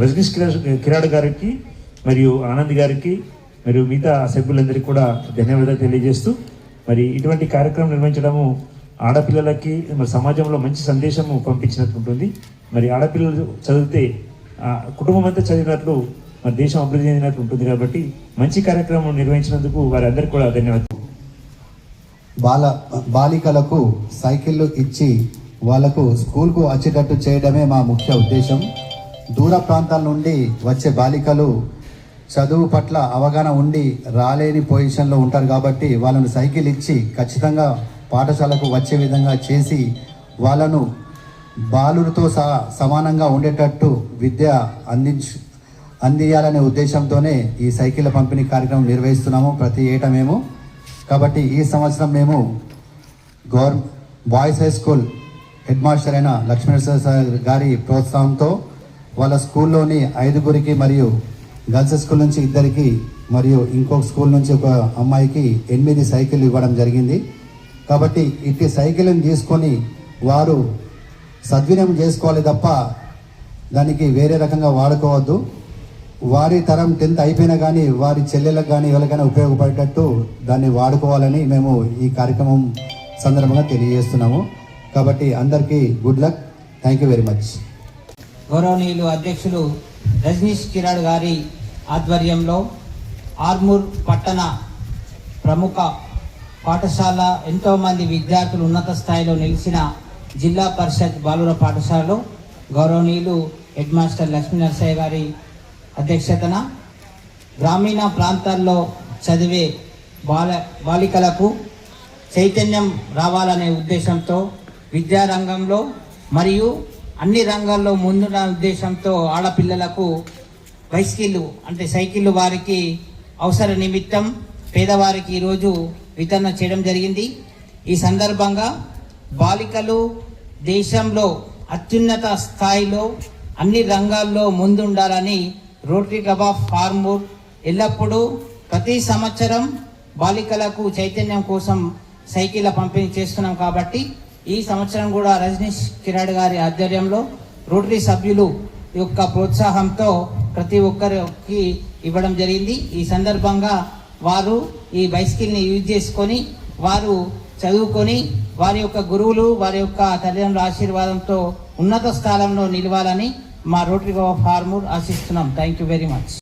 రజనీష్ కిరా- కిరాడ్ గారికి మరియు ఆనంద్ గారికి మరియు మిగతా సభ్యులందరికీ కూడా ధన్యవాదాలు తెలియజేస్తూ మరి ఇటువంటి కార్యక్రమం నిర్వహించడము ఆడపిల్లలకి మరి సమాజంలో మంచి సందేశము పంపించినట్టు ఉంటుంది. మరి ఆడపిల్లలు చదివితే కుటుంబం అంతా చదివినట్లు మరి దేశం అభివృద్ధి చెందినట్టు ఉంటుంది కాబట్టి మంచి కార్యక్రమం నిర్వహించినందుకు వారందరికీ కూడా ధన్యవాదాలు. బాల బాలికలకు సైకిళ్ళు ఇచ్చి వాళ్ళకు స్కూల్కు వచ్చేటట్టు చేయడమే మా ముఖ్య ఉద్దేశం. దూర ప్రాంతాల నుండి వచ్చే బాలికలు చదువు పట్ల అవగాహన ఉండి రాలేని పొజిషన్లో ఉంటారు కాబట్టి వాళ్ళను సైకిల్ ఇచ్చి ఖచ్చితంగా పాఠశాలకు వచ్చే విధంగా చేసి వాళ్ళను బాలులతో సహా సమానంగా ఉండేటట్టు విద్య అందించు అందియాలనే ఉద్దేశంతోనే ఈ సైకిల్ పంపిణీ కార్యక్రమం నిర్వహిస్తున్నాము ప్రతి ఏటా మేము. కాబట్టి ఈ సంవత్సరం మేము government boys high school head master అయిన లక్ష్మీ సార్ గారి ప్రోత్సాహంతో వాళ్ళ స్కూల్లోని ఐదుగురికి మరియు గర్ల్స్ స్కూల్ నుంచి ఇద్దరికి మరియు ఇంకొక స్కూల్ నుంచి ఒక అమ్మాయికి ఎనిమిది సైకిల్ ఇవ్వడం జరిగింది. కాబట్టి ఇట్టి సైకిల్ని తీసుకొని వారు సద్వినియోగం చేసుకోవాలి తప్ప దానికి వేరే రకంగా వాడుకోవద్దు. వారి తరం టెన్త్ అయిపోయినా కానీ వారి చెల్లెలకు కానీ ఎవరికైనా ఉపయోగపడేటట్టు దాన్ని వాడుకోవాలని మేము ఈ కార్యక్రమం సందర్భంగా తెలియజేస్తున్నాము. కాబట్టి అందరికీ good luck. Thank you very much గౌరవనీయులు అధ్యక్షులు రజనీష్ కిరాడ్ గారి ఆధ్వర్యంలో ఆర్మూర్ పట్టణ ప్రముఖ పాఠశాల ఎంతోమంది విద్యార్థులు ఉన్నత స్థాయిలో నిలిచిన జిల్లా పరిషత్ బాలుర పాఠశాలలో గౌరవనీయులు హెడ్ మాస్టర్ లక్ష్మీ నరసయ్య గారి అధ్యక్షతన గ్రామీణ ప్రాంతాల్లో చదివే బాల బాలికలకు చైతన్యం రావాలనే ఉద్దేశంతో విద్యారంగంలో మరియు అన్ని రంగాల్లో ముందున్న ఉద్దేశంతో ఆడపిల్లలకు బైసికిళ్ళు అంటే సైకిళ్ళు వారికి అవసర నిమిత్తం పేదవారికి ఈరోజు వితరణ చేయడం జరిగింది. ఈ సందర్భంగా బాలికలు దేశంలో అత్యున్నత స్థాయిలో అన్ని రంగాల్లో ముందుండాలని రోటరీ క్లబ్ ఆఫ్ ఫార్మూర్ ఎల్లప్పుడూ ప్రతి సంవత్సరం బాలికలకు చైతన్యం కోసం సైకిళ్ళ పంపిణీ చేస్తున్నాం కాబట్టి ఈ సంవత్సరం కూడా రజనీష్ కిరాడ్ గారి ఆధ్వర్యంలో రోటరీ సభ్యులు యొక్క ప్రోత్సాహంతో ప్రతి ఒక్కరికి ఇవ్వడం జరిగింది. ఈ సందర్భంగా వారు ఈ బైసికిల్ని యూజ్ చేసుకొని వారు చదువుకొని వారి యొక్క గురువులు వారి యొక్క తల్లిదండ్రుల ఆశీర్వాదంతో ఉన్నత స్థానంలో నిలవాలని మా రోటరీ ఆఫ్ ఫార్మూర్ ఆశిస్తున్నాం. Thank you very much